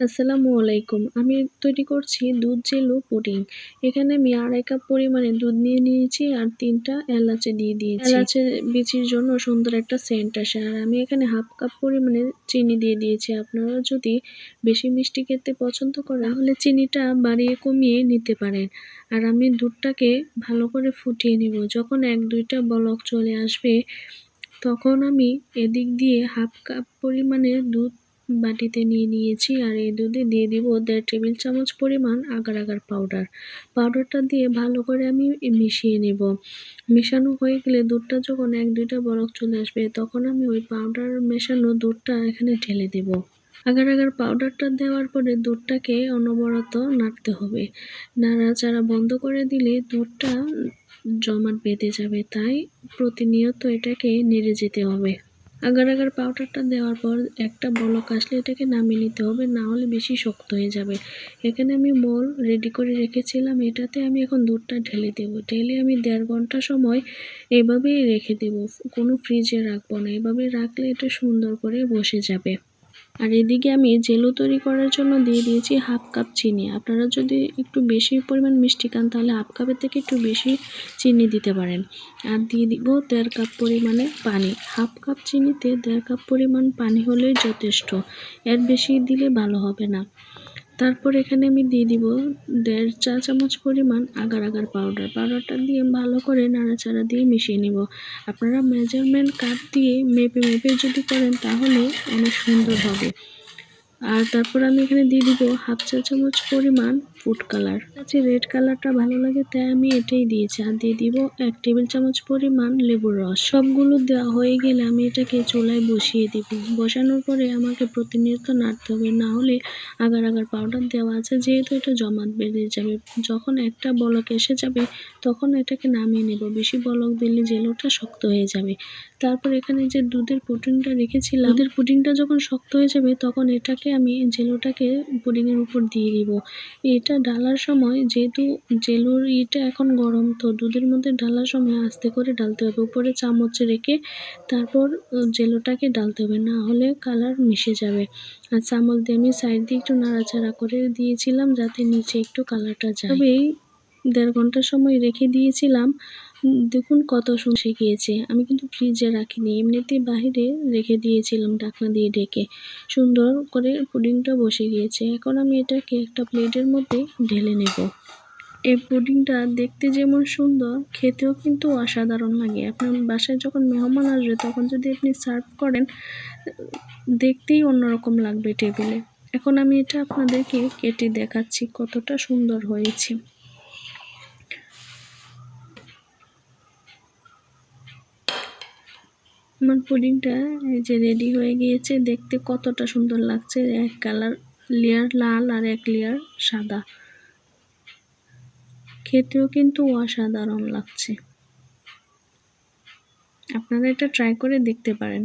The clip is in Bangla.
আসসালামু আলাইকুম। আমি তৈরি করছি দুধ জেলো পুডিং। এখানে আমি আড়াই কাপ পরিমাণে দুধ নিয়ে নিয়েছি আর তিনটা এলাচে দিয়ে দিয়েছি। এলাচে বিচির জন্য সুন্দর একটা সেন্ট আসে। আর আমি এখানে হাফ কাপ পরিমাণে চিনি দিয়ে দিয়েছি। আপনারা যদি বেশি মিষ্টি খেতে পছন্দ করেন, তাহলে চিনিটা বাড়িয়ে কমিয়ে নিতে পারেন। আর আমি দুধটাকে ভালো করে ফুটিয়ে নিব। যখন এক দুইটা বলক চলে আসবে, তখন আমি এদিক দিয়ে হাফ কাপ পরিমাণে দুধ বাটিতে নিয়ে নিয়েছি আর এই দুধে দিয়ে দিব দেড় টেবিল চামচ পরিমাণ আগার আগার পাউডার পাউডারটা দিয়ে ভালো করে আমি মিশিয়ে নেব। মেশানো হয়ে গেলে দুধটা যখন এক দুইটা বরফ চলে আসবে, তখন আমি ওই পাউডার মেশানো দুধটা এখানে ঢেলে দেব। আগার আগার পাউডারটা দেওয়ার পরে দুধটাকে অনবরত নাড়তে হবে। নাড়াচাড়া বন্ধ করে দিলে দুধটা জমাট বেঁধে যাবে, তাই প্রতিনিয়ত এটাকে নেড়ে যেতে হবে। আগার আগার পাউডারটা দেওয়ার পর একটা বলক আসলে এটাকে নামিয়ে নিতে হবে, না হলে বেশি শক্ত হয়ে যাবে। এখানে আমি বল রেডি করে রেখেছিলাম, এটাতে আমি এখন দুধটা ঢেলে দেব। ঢেলে আমি দেড় ঘণ্টা সময় এভাবেই রেখে দেব, কোনো ফ্রিজে রাখব না। এভাবে রাখলে এটা সুন্দর করে বসে যাবে। আর এদিকে আমি জেলো তৈরি করার জন্য দিয়ে দিয়েছি হাফ কাপ চিনি। আপনারা যদি একটু বেশি পরিমাণ মিষ্টি খান, তাহলে হাফ কাপের থেকে একটু বেশি চিনি দিতে পারেন। আর দিয়ে দিব দেড় কাপ পরিমাণে পানি। হাফ কাপ চিনিতে দেড় কাপ পরিমাণ পানি হলেই যথেষ্ট। এর বেশি দিলে ভালো হবে না। তারপর এখানে আমি দিয়ে দিব দেড় চা চামচ পরিমাণ আগার আগার পাউডার পাউডারটা দিয়ে ভালো করে নাড়াচাড়া দিয়ে মিশিয়ে নিব। আপনারা মেজারমেন্ট কাপ দিয়ে মেপে মেপে যদি করেন তাহলে অনেক সুন্দর হবে। আর তারপর আমি এখানে দিয়ে দিব হাফ চা চামচ পরিমাণ ফুড কালার আছে রেড কালারটা ভালো লাগে, তাই আমি এটাই দিয়েছি। আর দিয়ে দিব এক টেবিল চামচ পরিমাণ লেবুর রস। সবগুলো দেওয়া হয়ে গেলে আমি এটাকে চুলায় বসিয়ে দিব। বসানোর পরে আমাকে প্রতিনিয়ত নাড়তে হবে, না হলে আগার আগার পাউডার দেওয়া আছে, যেহেতু এটা জমাট বেঁধে যাবে। যখন একটা বলক এসে যাবে, তখন এটাকে নামিয়ে নেব। বেশি বলক দিলে জেলোটা শক্ত হয়ে যাবে। তারপর এখানে যে দুধের পুডিংটা রেখেছিলাম, দুধের পুডিংটা যখন শক্ত হয়ে যাবে, তখন এটাকে আমি জেলোটাকে পুডিংয়ের উপর দিয়ে দিব। এটা ডালার সময় যেহেতু জেলোর ইটা এখন গরম, তো দুধের মধ্যে ডালার সময় আস্তে করে ডালতে হবে। উপরে চামচ রেখে তারপর জেলোটাকে ডালতে হবে, না হলে কালার মিশে যাবে। আর চামচ দিয়ে আমি সাইড দিয়ে একটু নাড়াচাড়া করে দিয়েছিলাম যাতে নিচে একটু কালারটা যায়। তবেই দেড় ঘণ্টা সময় রেখে দিয়েছিলাম। দেখুন কত শুষে গিয়েছে। আমি কিন্তু ফ্রিজে রাখিনি, এমনিতে বাহিরে রেখে দিয়েছিলাম ঢাকনা দিয়ে ঢেকে। সুন্দর করে পুডিংটা বসে গিয়েছে। এখন আমি এটাকে একটা প্লেটের মধ্যে ঢেলে নেব। এই পুডিংটা দেখতে যেমন সুন্দর, খেতেও কিন্তু অসাধারণ লাগে। আপনার বাসায় যখন মেহমান আসবে, তখন যদি আপনি সার্ভ করেন, দেখতেই অন্যরকম লাগবে টেবিলে এখন আমি এটা আপনাদেরকে কেটে দেখাচ্ছি কতটা সুন্দর হয়েছে। আমার পুডিংটা এই যে রেডি হয়ে গিয়েছে। দেখতে কতটা সুন্দর লাগছে। এক কালার লেয়ার লাল আর এক লেয়ার সাদা। খেতেও কিন্তু অসাধারণ লাগছে। আপনারা এটা ট্রাই করে দেখতে পারেন।